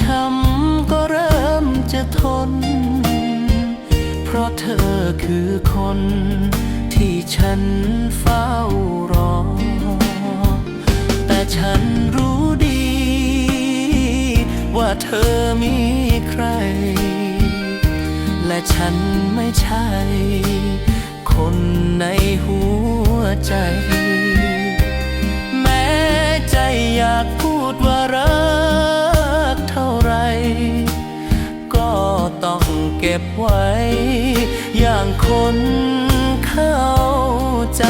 ช้ำก็เริ่มจะทน เพราะเธอคือคนที่ฉันเฝ้ารอ แต่ฉันรู้ดี ว่าเธอมีใคร และฉันไม่ใช่ คนในหัวใจ แม้ใจอยากพูดว่ารัก็บไว้ อย่างคนเข้าใจ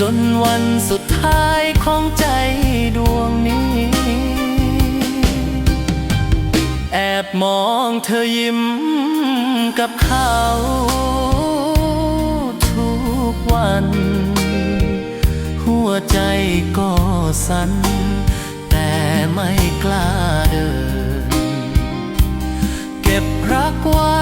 จนวันสุดท้ายของใจดวงนี้ แอบมองเธอยิ้มกับเขาทุกวัน หัวใจก็สั่นแต่ไม่กล้าเดิน เก็บรักไว้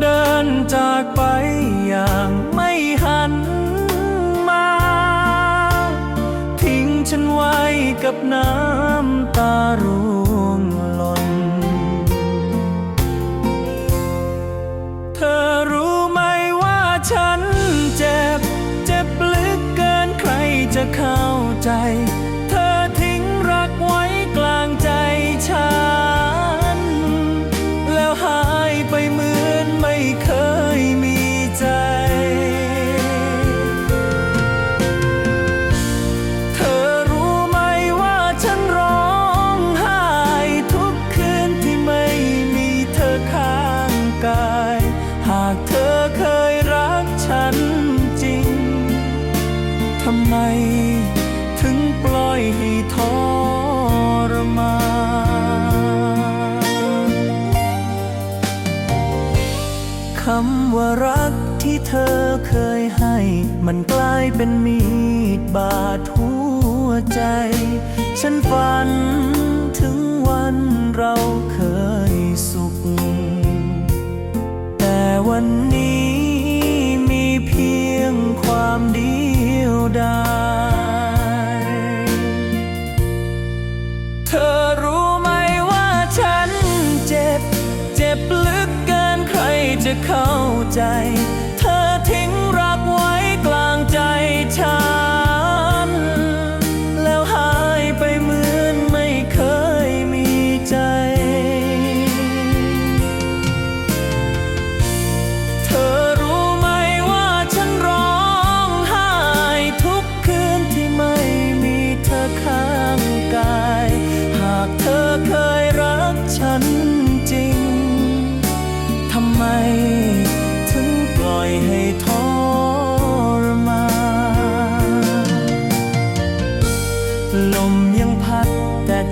เดินจากไปอย่างไม่หันมา ทิ้งฉันไว้กับน้ำตารู ว่ารักที่เธอเคยให้ มันกลายเป็นมีดบาดหัวใจ ฉันฝันถึงวันเราเคยสุข แต่วันนี้มีเพียงความเดียวดาย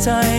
แ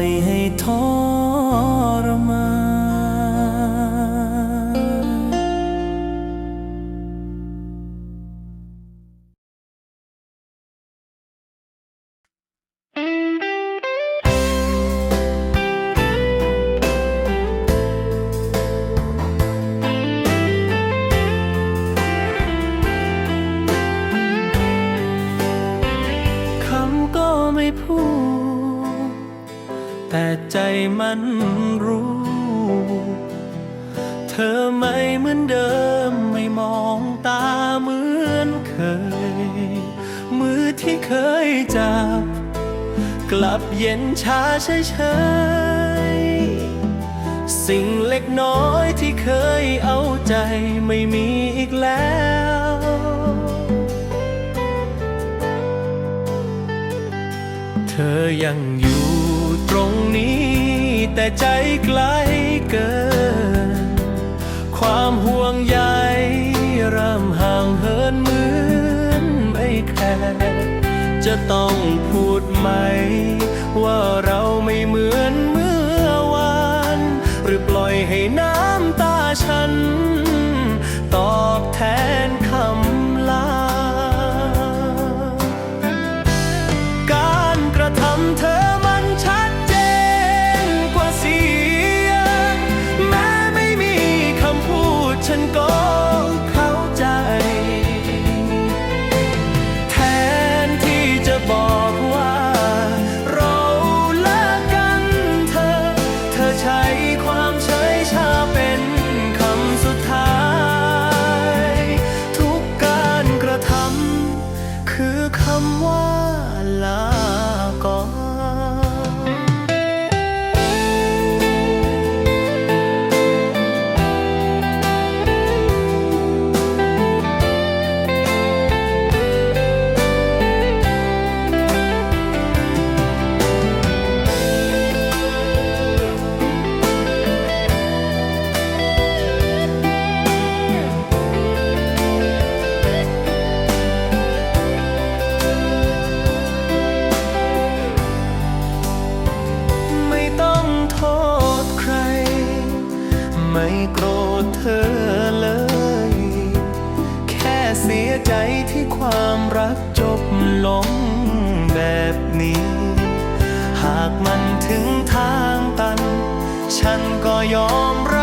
งปล่ อไม่เหมือนเดิมไม่มองตาเหมือนเคย มือที่เคยจับ กลับเย็นชาเฉยๆสิ่งเล็กน้อยที่เคยเอาใจไม่มีอีกแล้วเธอยังอยู่ตรงนี้ แต่ใจไกลเกิน ความห่วงใยเริ่มห่างเหินเหมือนไม่แคร์จะต้องพูดไหม ว่าเราไม่เหมือนเมื่อวาน หรือปล่อยให้น้ำตาฉัน ตอบแทน โกรธเธอเลย แค่เสียใจที่ความรักจบลงแบบนี้ หากมันถึงทางตัน ฉันก็ยอมรับ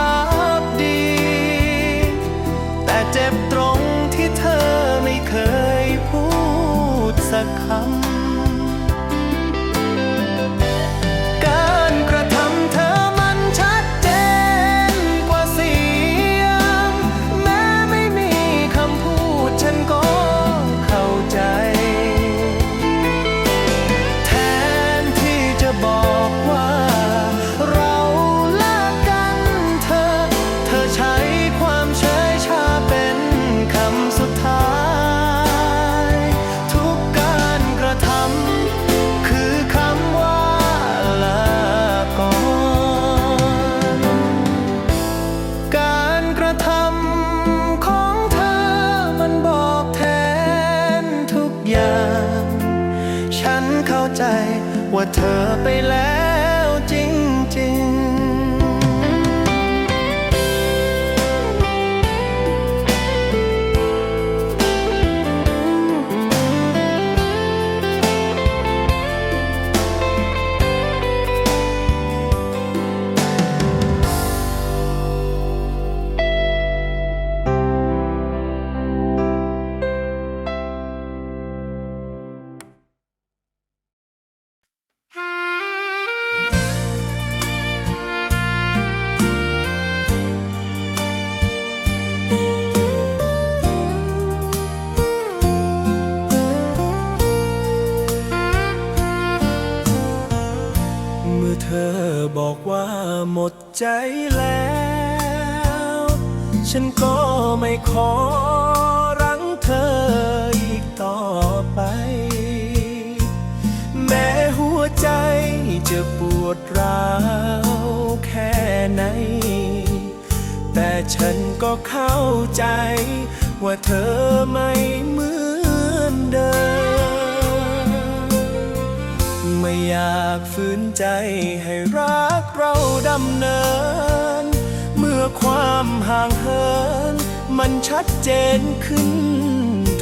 ว่าเธอไปแล้ว ใจแล้ว ฉันก็ไม่ขอรั้งเธออีกต่อไป แม้หัวใจจะปวดร้าวแค่ไหน แต่ฉันก็เข้าใจว่าเธอไม่เหมือน อยากฝืนใจให้รักเราดำเนิน เมื่อความห่างเหิน มันชัดเจนขึ้น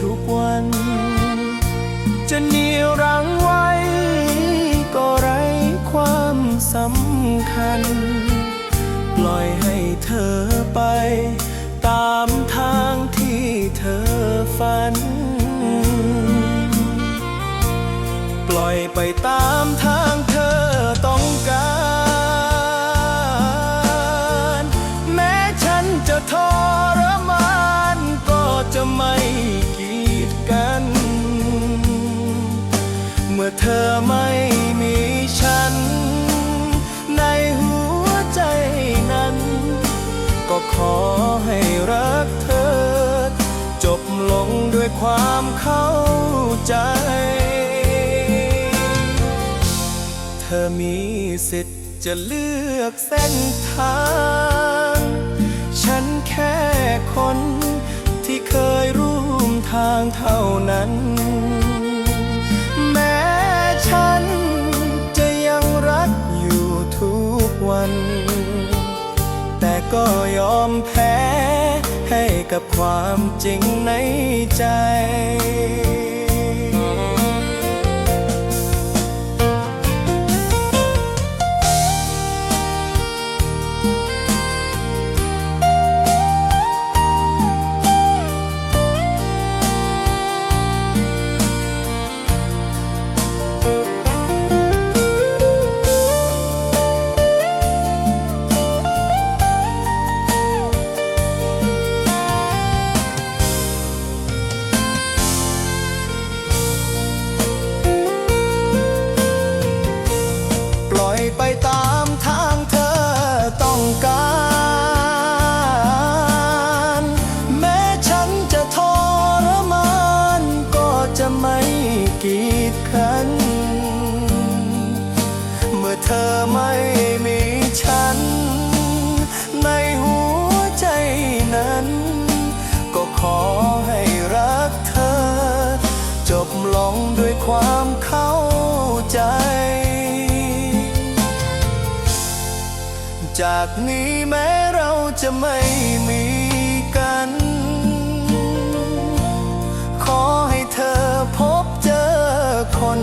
ทุกวัน จะเหนียวรั้งไว้ ก็ไร้ความสำคัญ ปล่อยให้เธอไป ตามทางที่เธอฝัน ล่อยไปตามทางเธอต้องการ แม้ฉันจะทรมานก็จะไม่กีดกัน เมื่อเธอไม่มีฉัน ในหัวใจนั้น ก็ขอให้รักเธอ จบลงด้วยความเข้าใจ มีสิทธิ์จะเลือกเส้นทาง ฉันแค่คนที่เคยร่วมทางเท่านั้น แม้ฉันจะยังรักอยู่ทุกวัน แต่ก็ยอมแพ้ให้กับความจริงในใจ จากนี้แม้เราจะไม่มีกัน ขอให้เธอพบเจอคน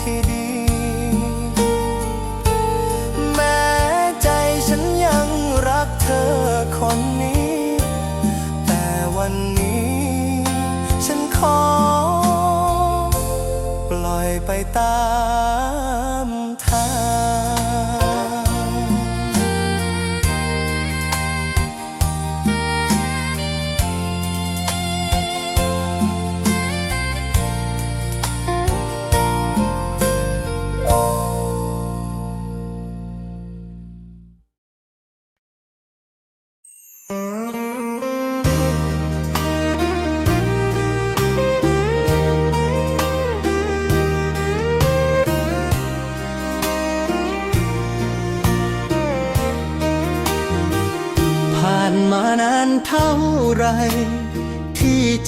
ที่ดี แม้ใจฉันยังรักเธอคนนี้ แต่วันนี้ ฉันขอ ปล่อยไปตาม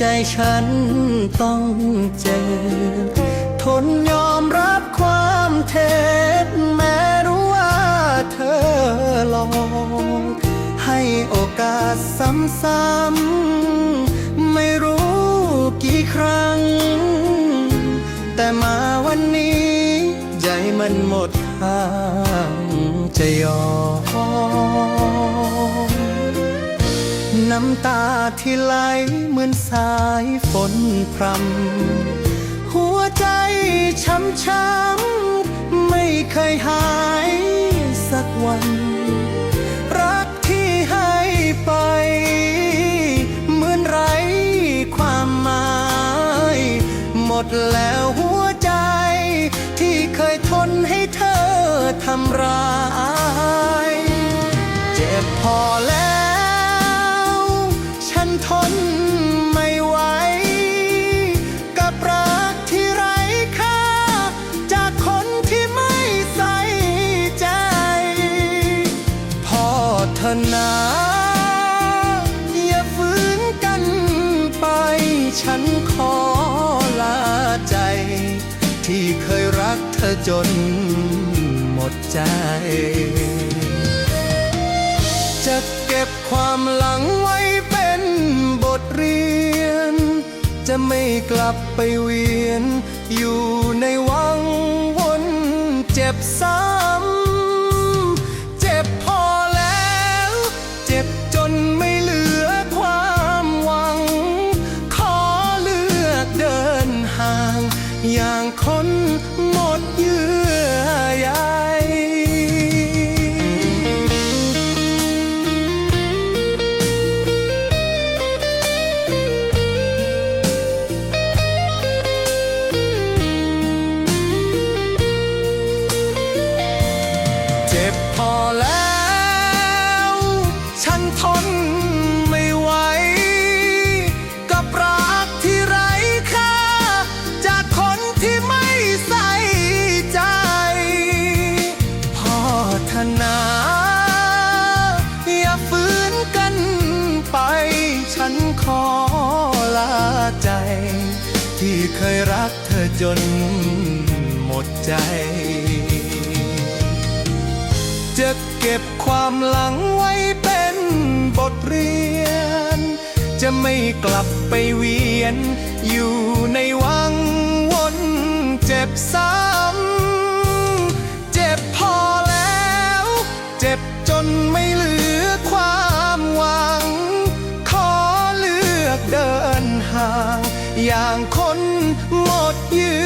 ใจฉันต้องเจ็บทนยอมรับความเท็จแม้รู้ว่าเธอหลอกให้โอกาสซ้ำๆ น้ำตาที่ไหลเหมือนสายฝนพรำหัวใจช้ำช้ำๆไม่เคยหายสักวัน รักที่ให้ไป เหมือนไรความหมาย หมดแล้วหัวใจ ที่เคยทนให้เธอทำร้าย จนหมดใจ จะเก็บความหลังไว้เป็นบทเรียน จะไม่กลับไปเวียน อยู่ในวังวนเจ็บซ้ำ จะเก็บความหลังไว้เป็นบทเรียน จะไม่กลับไปเวียน อยู่ในวังวนเจ็บซ้ำเจ็บพอแล้ว เจ็บจนไม่เหลือความหวัง ขอเลือกเดินห่าง อย่างคนหมดยื่